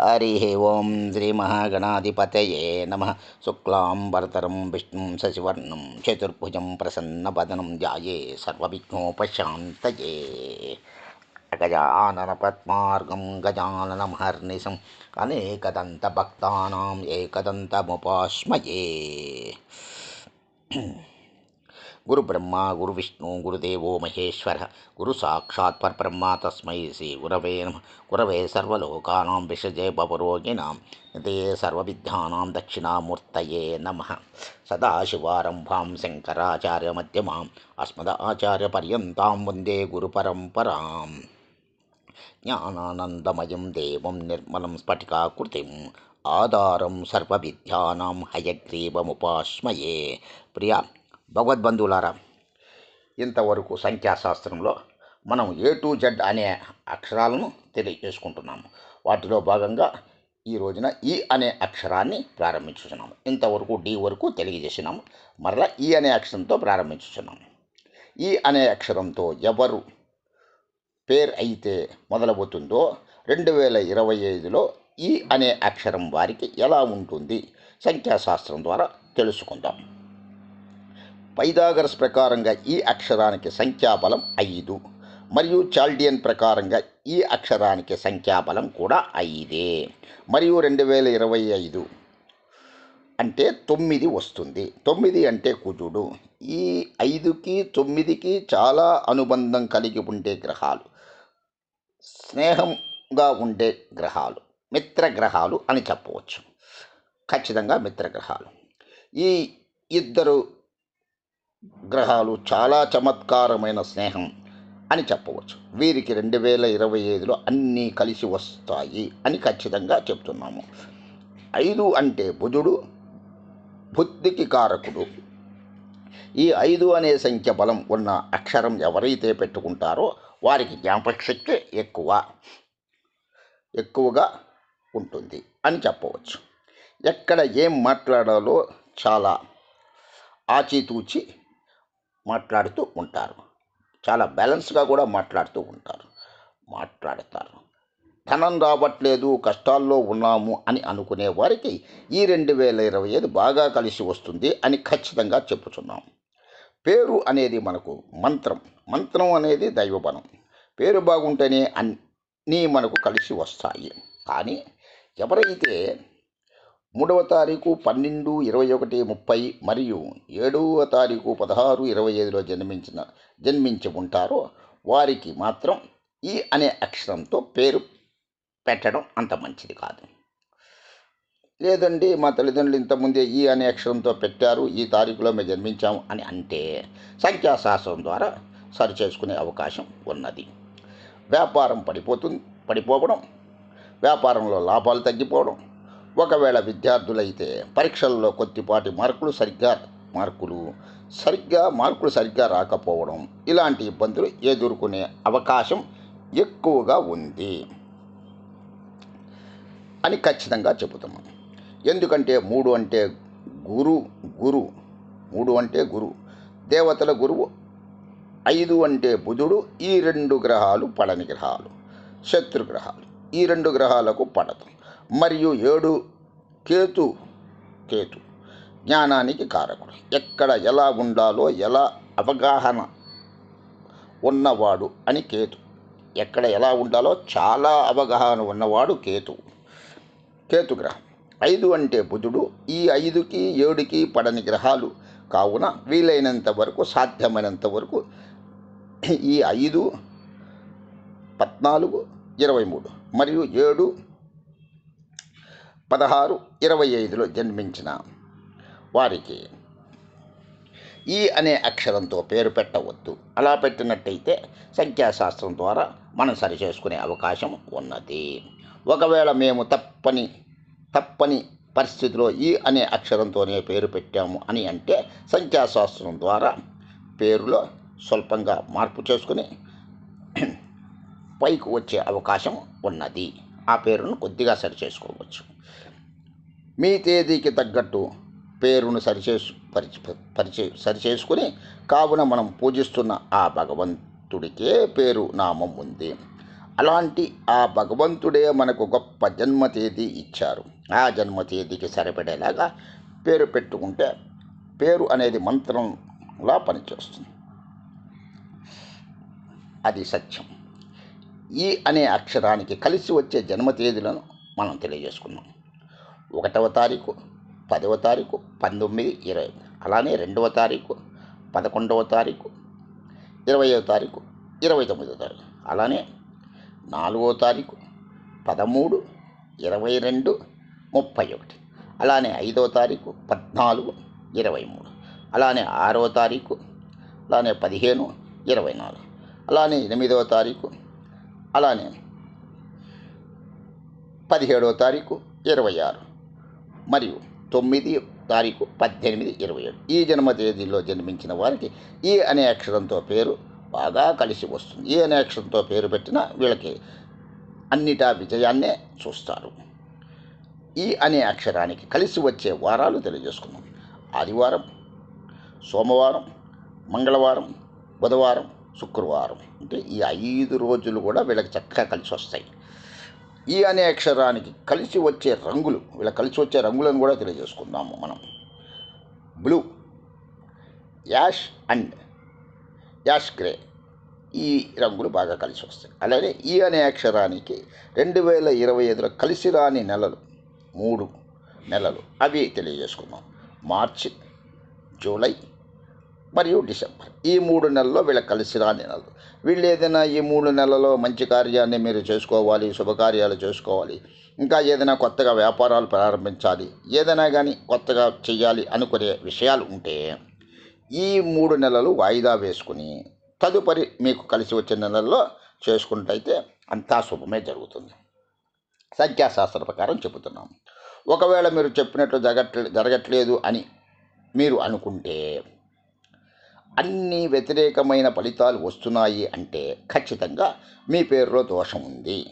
హరి ఓం శ్రీ మహాగణాధిపతయే నమ. శుక్లాంబరతరం విష్ణుం శశివర్ణం చతుర్భుజం ప్రసన్నపదనం ధ్యాయే సర్వవిఘ్నోపశాంతయే. గజానన குரு பிரம்மா குரு விஷ்ணு குரு தேவோ மகேஸ்வர குரு சாட்சாத் பர்பிரம்மா தஸ்மை ஸ்ரீ குரவே நம குரவே சர்வலோகானாம் விஷஜே பபரோகிணாம் நிதே சர்வவித்யானாம் தட்சிணாமூர்த்தயே நம. சதாசிவாரம்பாம் சங்கராச்சாரிய மத்தியமாம் அஸ்மத ஆச்சாரிய பர்யந்தாம் வந்தே குரு பரம்பராம். ஞானானந்தமயம் தேவம் நிர்மலம் ஸ்பட்டிகாக்கிருதிம் ஆதாரம் சர்வவித்யானாம் ஹயக்ரீவமுபாஸ்மயே பிரியா భగవద్బంధువులారా ఇంతవరకు సంఖ్యాశాస్త్రంలో మనం ఏ టు జెడ్ అనే అక్షరాలను తెలియజేసుకుంటున్నాము. వాటిలో భాగంగా ఈ రోజున ఈ అనే అక్షరాన్ని ప్రారంభించుతున్నాము ఇంతవరకు డి వరకు తెలియజేసినాము. మరలా ఈ అనే అక్షరంతో ప్రారంభించుతున్నాము ఈ అనే అక్షరంతో ఎవరు పేరు అయితే మొదలవుతుందో రెండు వేల ఇరవై ఐదులో ఈ అనే అక్షరం వారికి ఎలా ఉంటుంది? సంఖ్యాశాస్త్రం ద్వారా తెలుసుకుందాం. పైదాగరస్ ప్రకారంగా ఈ అక్షరానికి సంఖ్యాబలం ఐదు. మరియు చాల్డియన్ ప్రకారంగా ఈ అక్షరానికి సంఖ్యాబలం కూడా ఐదే. మరియు రెండు వేల ఇరవై ఐదు అంటే తొమ్మిది వస్తుంది. తొమ్మిది అంటే కుజుడు. ఈ ఐదుకి తొమ్మిదికి చాలా అనుబంధం కలిగి ఉండే గ్రహాలు. స్నేహంగా ఉండే గ్రహాలు. మిత్రగ్రహాలు అని చెప్పవచ్చు. ఖచ్చితంగా మిత్రగ్రహాలు. ఈ ఇద్దరు గ్రహాలు చాలా చమత్కారమైన స్నేహం అని చెప్పవచ్చు. వీరికి రెండు వేల ఇరవై ఐదులో అన్నీ కలిసి వస్తాయి అని ఖచ్చితంగా చెప్తున్నాము. ఐదు అంటే బుధుడు బుద్ధికి కారకుడు. ఈ ఐదు అనే సంఖ్య బలం ఉన్న అక్షరం ఎవరైతే పెట్టుకుంటారో వారికి జ్ఞాపకశక్తి ఎక్కువ ఎక్కువగా ఉంటుంది అని చెప్పవచ్చు. ఎక్కడ ఏం మాట్లాడాలో చాలా ఆచితూచి మాట్లాడుతూ ఉంటారు. చాలా బ్యాలెన్స్గా కూడా మాట్లాడుతూ ఉంటారు. మాట్లాడతారు. ధనం రావట్లేదు కష్టాల్లో ఉన్నాము అని అనుకునే వారికి ఈ రెండు వేల ఇరవై ఐదు బాగా కలిసి వస్తుంది అని ఖచ్చితంగా చెప్పుచున్నాం. పేరు అనేది మనకు మంత్రం. మంత్రం అనేది దైవబలం. పేరు బాగుంటేనే అన్నీ మనకు కలిసి వస్తాయి. కానీ ఎవరైతే మూడవ తారీఖు పన్నెండు ఇరవై ఒకటి ముప్పై మరియు ఏడవ తారీఖు పదహారు ఇరవై ఐదులో జన్మించిన జన్మించి ఉంటారో వారికి మాత్రం ఈ అనే అక్షరంతో పేరు పెట్టడం అంత మంచిది కాదు. లేదండి మా తల్లిదండ్రులు ఇంతకుముందే ఈ అనే అక్షరంతో పెట్టారు ఈ తారీఖులో మేము జన్మించాము అని అంటే సంఖ్యాశాస్త్రం ద్వారా సరి చేసుకునే అవకాశం ఉన్నది. వ్యాపారం పడిపోతుంది పడిపోవడం వ్యాపారంలో లాభాలు తగ్గిపోవడం ఒకవేళ విద్యార్థులైతే పరీక్షల్లో కొద్దిపాటి మార్కులు సరిగ్గా మార్కులు సరిగ్గా మార్కులు సరిగ్గా రాకపోవడం ఇలాంటి ఇబ్బందులు ఎదుర్కొనే అవకాశం ఎక్కువగా ఉంది అని ఖచ్చితంగా చెబుతున్నాం ఎందుకంటే మూడు అంటే గురు గురు మూడు అంటే గురు దేవతల గురువు ఐదు అంటే బుధుడు ఈ రెండు గ్రహాలు పడని గ్రహాలు శత్రు గ్రహాలు ఈ రెండు గ్రహాలకు పడదు మరియు ఏడు కేతు కేతు జ్ఞానానికి కారకుడు. ఎక్కడ ఎలా ఉండాలో ఎలా అవగాహన ఉన్నవాడు అని కేతు. ఎక్కడ ఎలా ఉండాలో చాలా అవగాహన ఉన్నవాడు కేతు. కేతు గ్రహం. ఐదు అంటే బుధుడు. ఈ ఐదుకి ఏడుకి పడని గ్రహాలు కావున వీలైనంత వరకు సాధ్యమైనంత వరకు ఈ ఐదు పద్నాలుగు ఇరవై మూడు మరియు ఏడు పదహారు ఇరవై ఐదులో జన్మించిన వారికి ఈ అనే అక్షరంతో పేరు పెట్టవద్దు. అలా పెట్టినట్టయితే సంఖ్యాశాస్త్రం ద్వారా మనం సరి చేసుకునే అవకాశం ఉన్నది. ఒకవేళ మేము తప్పని తప్పని పరిస్థితిలో ఈ అనే అక్షరంతోనే పేరు పెట్టాము అని అంటే సంఖ్యాశాస్త్రం ద్వారా పేరులో స్వల్పంగా మార్పు చేసుకుని పైకి వచ్చే అవకాశం ఉన్నది. ఆ పేరును కొద్దిగా సరి చేసుకోవచ్చు. మీ తేదీకి తగ్గట్టు పేరును సరిచేసు పరిచి పరిచే సరిచేసుకుని కావున మనం పూజిస్తున్న ఆ భగవంతుడికే పేరు నామం ఉంది. అలాంటి ఆ భగవంతుడే మనకు గొప్ప జన్మ తేదీ ఇచ్చారు. ఆ జన్మ తేదీకి సరిపడేలాగా పేరు పెట్టుకుంటే పేరు అనేది మంత్రంలా పనిచేస్తుంది. అది సత్యం. ఈ అనే అక్షరానికి కలిసి వచ్చే జన్మ తేదీలను మనం తెలియజేసుకున్నాం ఒకటవ తారీఖు పదవ తారీఖు పంతొమ్మిది ఇరవై. అలానే రెండవ తారీఖు పదకొండవ తారీఖు ఇరవయో తారీఖు ఇరవై తొమ్మిదో తారీఖు. అలానే నాలుగో తారీఖు పదమూడు ఇరవై రెండు ముప్పై ఒకటి. అలానే ఐదవ తారీఖు పద్నాలుగు ఇరవై మూడు. అలానే ఆరవ తారీఖు అలానే పదిహేను ఇరవై నాలుగు. అలానే ఎనిమిదవ తారీఖు అలానే పదిహేడవ తారీఖు ఇరవై ఆరు. మరియు తొమ్మిది తారీఖు పద్దెనిమిది ఇరవై ఏడు. ఈ జన్మ తేదీలో జన్మించిన వారికి ఈ అనే అక్షరంతో పేరు బాగా కలిసి వస్తుంది. ఈ అనే అక్షరంతో పేరు పెట్టిన వీళ్ళకి అన్నిటా విజయాన్నే చూస్తారు. ఈ అనే అక్షరానికి కలిసి వచ్చే వారాలు తెలియజేసుకున్నాం ఆదివారం సోమవారం మంగళవారం బుధవారం శుక్రవారం. అంటే ఈ ఐదు రోజులు కూడా వీళ్ళకి చక్కగా కలిసి వస్తాయి. ఈ అనే అక్షరానికి కలిసి వచ్చే రంగులు వీళ్ళ కలిసి వచ్చే రంగులను కూడా తెలియజేసుకుందాము మనం. Blue ash and ash grey ఈ రంగులు బాగా కలిసి వస్తాయి. అలాగే ఈ అనే అక్షరానికి రెండు వేల ఇరవై ఐదులో కలిసి రాని నెలలు మూడు నెలలు అవి తెలియజేసుకుందాం. మార్చి జూలై మరియు డిసెంబర్. ఈ మూడు నెలల్లో వీళ్ళ కలిసి రాని నెలలు. వీళ్ళు ఏదైనా ఈ మూడు నెలల్లో మంచి కార్యాన్ని మీరు చేసుకోవాలి శుభకార్యాలు చేసుకోవాలి. ఇంకా ఏదైనా కొత్తగా వ్యాపారాలు ప్రారంభించాలి ఏదైనా కానీ కొత్తగా చేయాలి అనుకునే విషయాలు ఉంటే ఈ మూడు నెలలు వాయిదా వేసుకుని తదుపరి మీకు కలిసి వచ్చే నెలల్లో చేసుకున్నట్టయితే అంతా శుభమే జరుగుతుంది. సంఖ్యాశాస్త్ర ప్రకారం చెబుతున్నాం. ఒకవేళ మీరు చెప్పినట్లు జరగట్లే జరగట్లేదు అని మీరు అనుకుంటే అన్ని వ్యతిరేకమైన ఫలితాలు వస్తున్నాయి అంటే ఖచ్చితంగా మీ పేరులో దోషం ఉంది.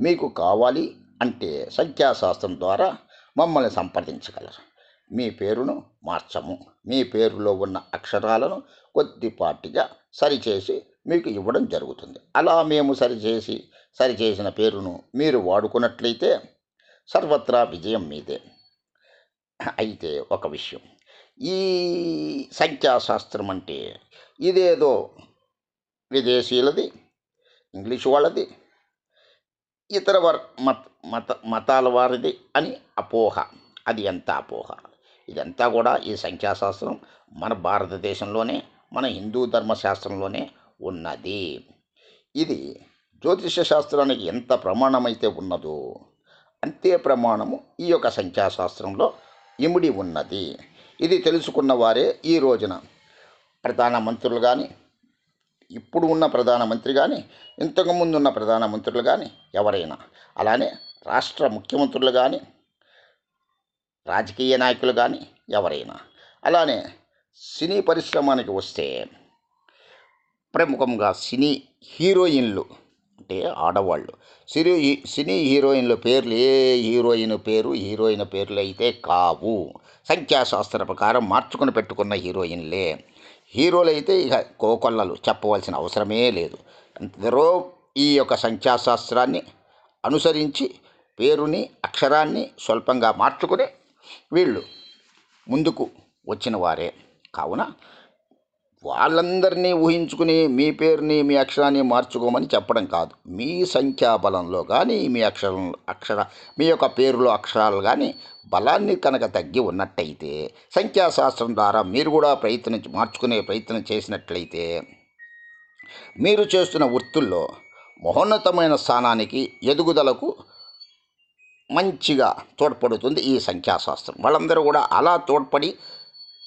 మీకు కావాలి అంటే సంఖ్యాశాస్త్రం ద్వారా మమ్మల్ని సంప్రదించగలరు. మీ పేరును మార్చము. మీ పేరులో ఉన్న అక్షరాలను కొద్దిపాటిగా సరిచేసి మీకు ఇవ్వడం జరుగుతుంది. అలా మేము సరిచేసి సరిచేసిన పేరును మీరు వాడుకున్నట్లయితే సర్వత్రా విజయం మీదే. అయితే ఒక విషయం. ఈ సంఖ్యాశాస్త్రం అంటే ఇదేదో విదేశీయులది ఇంగ్లీష్ వాళ్ళది ఇతర వర్ మత మత మతాల వారిది అని అపోహ. అది ఎంత అపోహ? ఇదంతా కూడా ఈ సంఖ్యాశాస్త్రం మన భారతదేశంలోనే మన హిందూ ధర్మశాస్త్రంలోనే ఉన్నది. ఇది జ్యోతిష శాస్త్రానికి ఎంత ప్రమాణమైతే ఉన్నదో అంతే ప్రమాణము ఈ యొక్క సంఖ్యాశాస్త్రంలో ఇమిడి ఉన్నది. ఇది తెలుసుకున్న వారే ఈ రోజున. ప్రధానమంత్రులు కానీ ఇప్పుడు ఉన్న ప్రధానమంత్రి కానీ ఇంతకుముందు ఉన్న ప్రధానమంత్రులు కానీ ఎవరైనా. అలానే రాష్ట్ర ముఖ్యమంత్రులు కానీ రాజకీయ నాయకులు కానీ ఎవరైనా. అలానే సినీ పరిశ్రమానికి వస్తే ప్రముఖంగా సినీ హీరోయిన్లు అంటే ఆడవాళ్ళు. సినీ సినీ హీరోయిన్ల పేర్లు ఏ హీరోయిన్ పేరు హీరోయిన్ పేర్లు అయితే కావు. సంఖ్యాశాస్త్ర ప్రకారం మార్చుకుని పెట్టుకున్న హీరోయిన్లే. హీరోలు అయితే ఇక కోకొల్లలు చెప్పవలసిన అవసరమే లేదు. ఎందరో ఈ యొక్క సంఖ్యాశాస్త్రాన్ని అనుసరించి పేరుని అక్షరాన్ని స్వల్పంగా మార్చుకుని వీళ్ళు ముందుకు వచ్చిన వారే. కావున వాళ్ళందరినీ ఊహించుకుని మీ పేరుని మీ అక్షరాన్ని మార్చుకోమని చెప్పడం కాదు. మీ సంఖ్యాబలంలో కానీ మీ అక్షరం అక్షర మీ యొక్క పేరులో అక్షరాలు కానీ బలాన్ని కనుక తగ్గి ఉన్నట్టయితే సంఖ్యాశాస్త్రం ద్వారా మీరు కూడా ప్రయత్నం మార్చుకునే ప్రయత్నం చేసినట్లయితే మీరు చేస్తున్న వృత్తుల్లో మహోన్నతమైన స్థానానికి ఎదుగుదలకు మంచిగా తోడ్పడుతుంది ఈ సంఖ్యాశాస్త్రం. వాళ్ళందరూ కూడా అలా తోడ్పడి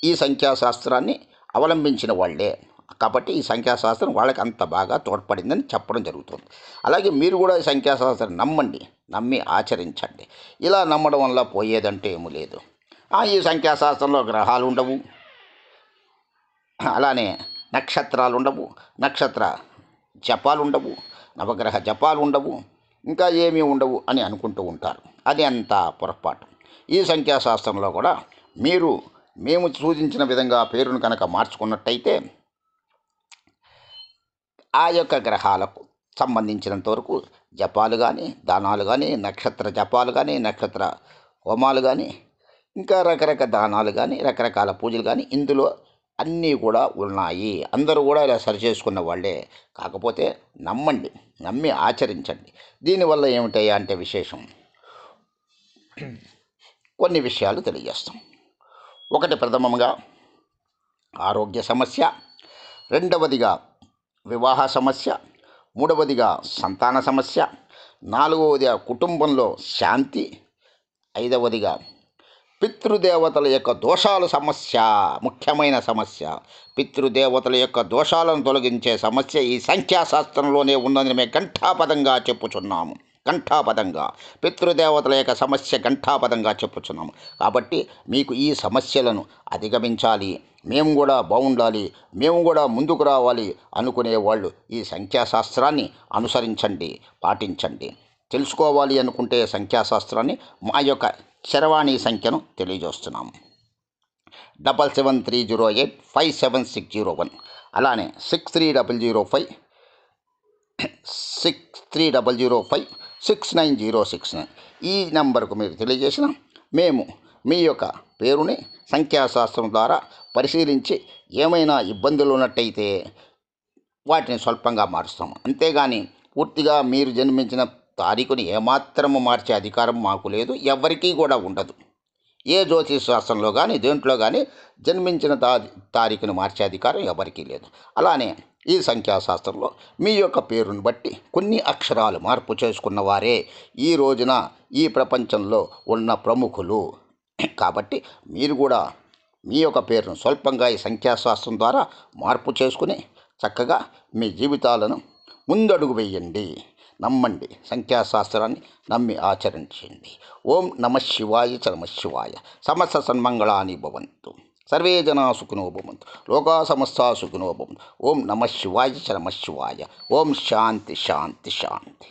ఈ సంఖ్యాశాస్త్రాన్ని అవలంబించిన వాళ్ళే. కాబట్టి ఈ సంఖ్యాశాస్త్రం వాళ్ళకి అంత బాగా తోడ్పడిందని చెప్పడం జరుగుతుంది. అలాగే మీరు కూడా ఈ సంఖ్యాశాస్త్రం నమ్మండి. నమ్మి ఆచరించండి. ఇలా నమ్మడం వల్ల పోయేదంటే ఏమీ లేదు. ఈ సంఖ్యాశాస్త్రంలో గ్రహాలు ఉండవు. అలానే నక్షత్రాలు ఉండవు. నక్షత్ర జపాలు ఉండవు. నవగ్రహ జపాలు ఉండవు. ఇంకా ఏమీ ఉండవు అని అనుకుంటూ ఉంటారు. అది అంత పొరపాటు. ఈ సంఖ్యాశాస్త్రంలో కూడా మీరు మేము సూచించిన విధంగా పేరును కనుక మార్చుకున్నట్టయితే ఆ యొక్క గ్రహాలకు సంబంధించినంత వరకు జపాలు కానీ దానాలు కానీ నక్షత్ర జపాలు కానీ నక్షత్ర హోమాలు కానీ ఇంకా రకరకాల దానాలు కానీ రకరకాల పూజలు కానీ ఇందులో అన్నీ కూడా ఉన్నాయి. అందరూ కూడా ఇలా సరి చేసుకున్న వాళ్ళే. కాకపోతే నమ్మండి నమ్మి ఆచరించండి. దీనివల్ల ఏమిటయ్యా అంటే విశేషం. కొన్ని విషయాలు తెలియజేస్తాం. ఒకటి ప్రథమంగా ఆరోగ్య సమస్య రెండవదిగా వివాహ సమస్య మూడవదిగా సంతాన సమస్య నాలుగవదిగా కుటుంబంలో శాంతి ఐదవదిగా పితృదేవతల యొక్క దోషాల సమస్య ముఖ్యమైన సమస్య. పితృదేవతల యొక్క దోషాలను తొలగించే సమస్య ఈ సంఖ్యాశాస్త్రంలోనే ఉన్నదని మేము ఘంటాపదంగా చెప్పుచున్నాము. ఘంటాపదంగా పితృదేవతల యొక్క సమస్య ఘంటాపదంగా చెప్పుచున్నాము. కాబట్టి మీకు ఈ సమస్యలను అధిగమించాలి. మేము కూడా బాగుండాలి. మేము కూడా ముందుకు రావాలి అనుకునే వాళ్ళు ఈ సంఖ్యాశాస్త్రాన్ని అనుసరించండి పాటించండి. తెలుసుకోవాలి అనుకుంటే సంఖ్యాశాస్త్రాన్ని మా యొక్క చరవాణి సంఖ్యను తెలియజేస్తున్నాము. Double seven three zero eight five seven six zero one. అలానే six three double zero five six three double zero five six nine zero six nine ఈ నెంబర్కు మీరు తెలియజేసిన మేము మీ యొక్క పేరుని సంఖ్యాశాస్త్రం ద్వారా పరిశీలించి ఏమైనా ఇబ్బందులు ఉన్నట్టయితే వాటిని స్వల్పంగా మారుస్తాము. అంతేగాని పూర్తిగా మీరు జన్మించిన తారీఖుని ఏమాత్రము మార్చే అధికారం మాకు లేదు ఎవరికీ కూడా ఉండదు. ఏ జ్యోతిష్ శాస్త్రంలో కానీ దేంట్లో కానీ జన్మించిన తా తారీఖుని మార్చే అధికారం ఎవరికీ లేదు. అలానే ఈ సంఖ్యాశాస్త్రంలో మీ యొక్క పేరును బట్టి కొన్ని అక్షరాలు మార్పు చేసుకున్న వారే ఈ రోజున ఈ ప్రపంచంలో ఉన్న ప్రముఖులు. కాబట్టి మీరు కూడా మీ యొక్క పేరును స్వల్పంగా ఈ సంఖ్యాశాస్త్రం ద్వారా మార్పు చేసుకుని చక్కగా మీ జీవితాలను ముందడుగు వేయండి. నమ్మండి. సంఖ్యాశాస్త్రాన్ని నమ్మి ఆచరించండి. ఓం నమ శివాయ చ నమ శివాయ. సమస్త సన్మంగళాని భవంతు. సర్వే జనా సుఖినో భవంతు లోకా సమస్త సుఖినో భవంతు ఓం నమ శివాయ చ నమ శివాయ. ఓం శాంతి శాంతి శాంతి.